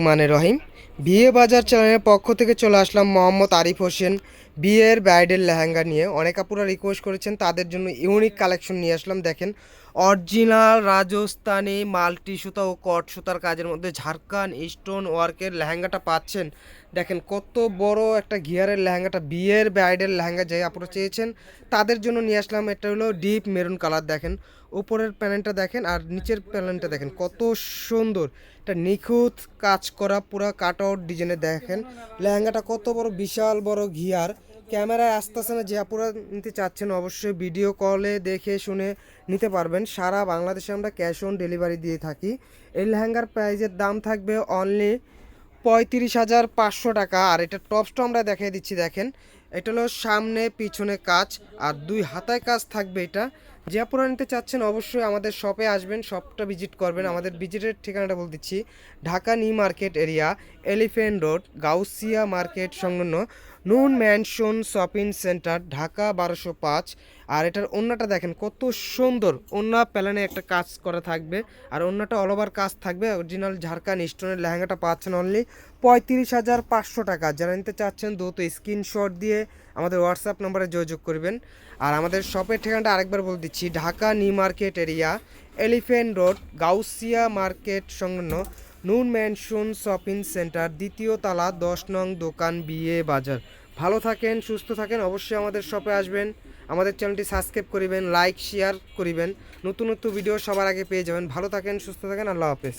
মানে রহিম। বিয়ে বাজার চ্যানেলের পক্ষ থেকে চলে আসলাম মোহাম্মদ আরিফ হোসেন। বিয়ের ব্রাইডের লেহেঙ্গা নিয়ে অনেক আপুরা রিকোয়েস্ট করেছেন, তাদের জন্য ইউনিক কালেকশন নিয়ে আসলাম, দেখেন। অরিজিনাল রাজস্থানি মাল্টি সুতা ও কট সুতার কাজের মধ্যে ঝাড়খান স্টোন ওয়ার্কের লেহেঙ্গাটা পাচ্ছেন। দেখেন কত বড় একটা গিয়ারের লেহেঙ্গাটা, বিয়ের ব্রাইডের লেহেঙ্গা যে আপনারা চেয়েছেন, তাদের জন্য নিয়ে আসলাম, এটা হলো ডিপ মেরুন কালার দেখেন। উপরের প্যানেলটা দেখেন আর নিচের প্যানেলটা দেখেন, কত সুন্দর। এটা নিখুঁত কাজ করা, পুরো কাট আউট ডিজাইনে দেখেন। লেহেঙ্গাটা কত বড়, বিশাল বড় ঘিয়ার ক্যামেরায় আসতেছে না যে আপুরা নিতে চাচ্ছেন অবশ্যই ভিডিও কলে দেখে শুনে নিতে পারবেন। সারা বাংলাদেশে আমরা ক্যাশ অন ডেলিভারি দিয়ে থাকি। এই লেহেঙ্গার প্রাইজের দাম থাকবে অনলি পঁয়ত্রিশ হাজার পাঁচশো টাকা। আর এটা টপসটা আমরা দেখিয়ে দিচ্ছি, দেখেন। এটা হলো সামনে, পিছনে কাজ আর দুই হাতায় কাজ থাকবে এটা। যে আপনারা নিতে চাচ্ছেন অবশ্যই আমাদের শপে আসবেন শপটা ভিজিট করবেন। আমাদের ভিজিটের ঠিকানাটা বলে দিচ্ছি, Dhaka new market area elephant road Gausia market সংলগ্ন Noon mansion shopping centre, Dhaka বারোশো পাঁচ। আর এটার অন্যটা দেখেন, কত সুন্দর। অন্য প্যালানে একটা কাজ করা থাকবে, আর অন্যটা অল ওভার কাজ থাকবে। অরিজিনাল ঝাড়খান স্টোনের লেহেঙ্গাটা পাচ্ছেন অনলি পঁয়ত্রিশ হাজার পাঁচশো টাকা। যারা নিতে চাচ্ছেন দ্রুত স্ক্রিনশট দিয়ে আমাদের হোয়াটসঅ্যাপ নম্বরে যোগাযোগ করবেন। আর আমাদের শপের ঠিকানাটা আরেকবার বলে দিচ্ছি, Dhaka new market area elephant road, Gausia market সংলগ্ন নুন ম্যানশন শপিং সেন্টার, দ্বিতীয় তালা, দশ নং দোকান বিয়ে বাজার। ভালো থাকেন, সুস্থ থাকেন, অবশ্যই আমাদের শপে আসবেন। আমাদের চ্যানেলটি সাবস্ক্রাইব করিবেন, লাইক, শেয়ার করিবেন। নতুন নতুন ভিডিও সবার আগে পেয়ে যাবেন। ভালো থাকেন, সুস্থ থাকেন, আল্লাহ হাফেজ।